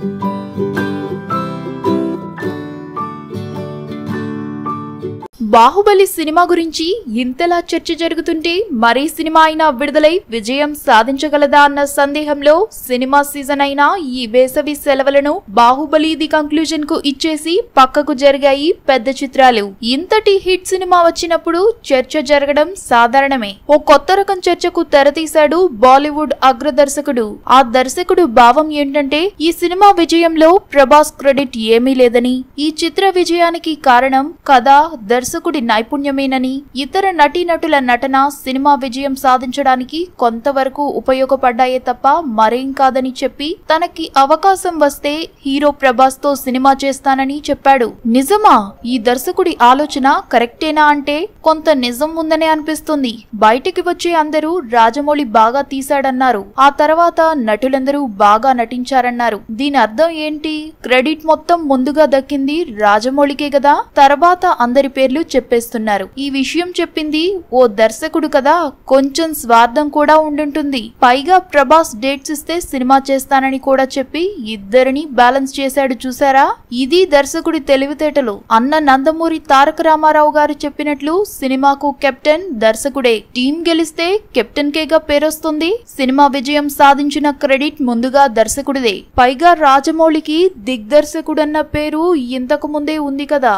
Thank you. Baahubali cinema గురించి ఇంతలా చర్చ జరుగుతుంటే మరీ సినిమా అయినా విడుదలై విజయం సాధించగలదా అన్న సందేహంలో సినిమా సీజన్ అయిన ఈ వేసవి సెలవులను బాహుబలి ది కంక్లూజన్కు ఇచ్చేసి పక్కకు జరిగాయి పెద్ద చిత్రాలు. ఇంతటి హిట్ సినిమా వచ్చినప్పుడు చర్చ జరగడం సాధారణమే. ఓ కొత్త రకం చర్చకు తెరతీశాడు బాలీవుడ్ అగ్ర దర్శకుడు ఆ దర్శకుడు భావం ఏంటంటే ఈ సినిమా విజయంలో ప్రభాస్ క్రెడిట్ ఏమీ లేదని. ఈ చిత్ర విజయానికి కారణం కథ దర్శకుడి నైపుణ్యమేనని ఇతర నటీనటుల నటన సినిమా విజయం సాధించడానికి కొంతవరకు ఉపయోగపడ్డాయే తప్ప మరేం కాదని చెప్పి తనకి అవకాశం వస్తే హీరో ప్రభాస్తో సినిమా చేస్తానని చెప్పాడు. నిజమా? ఈ దర్శకుడి ఆలోచన కరెక్టేనా అంటే కొంత నిజం ఉందనే అనిపిస్తుంది. బయటికి వచ్చే అందరూ రాజమౌళి బాగా తీశాడన్నారు. ఆ తర్వాత నటులందరూ బాగా నటించారన్నారు. దీని అర్థం ఏంటి? క్రెడిట్ మొత్తం ముందుగా దక్కింది రాజమౌళికే కదా తర్వాత అందరి పేర్లు చెప్పేస్తున్నారు. ఈ విషయం చెప్పింది ఓ దర్శకుడు కదా. కొంచెం స్వార్థం కూడా ఉండుంటుంది. పైగా ప్రభాస్ డేట్స్ ఇస్తే సినిమా చేస్తానని కూడా చెప్పి ఇద్దరిని బ్యాలెన్స్ చేశాడు చూసారా ఇది దర్శకుడి తెలివితేటలు. అన్న నందమూరి తారక రామారావు గారు చెప్పినట్లు సినిమాకు కెప్టెన్ దర్శకుడే. టీం గెలిస్తే కెప్టెన్ కేగా పేరొస్తుంది. సినిమా విజయం సాధించిన క్రెడిట్ ముందుగా దర్శకుడిదే. పైగా రాజమౌళికి దిగ్దర్శకుడన్న పేరు ఇంతకు ముందే ఉంది కదా.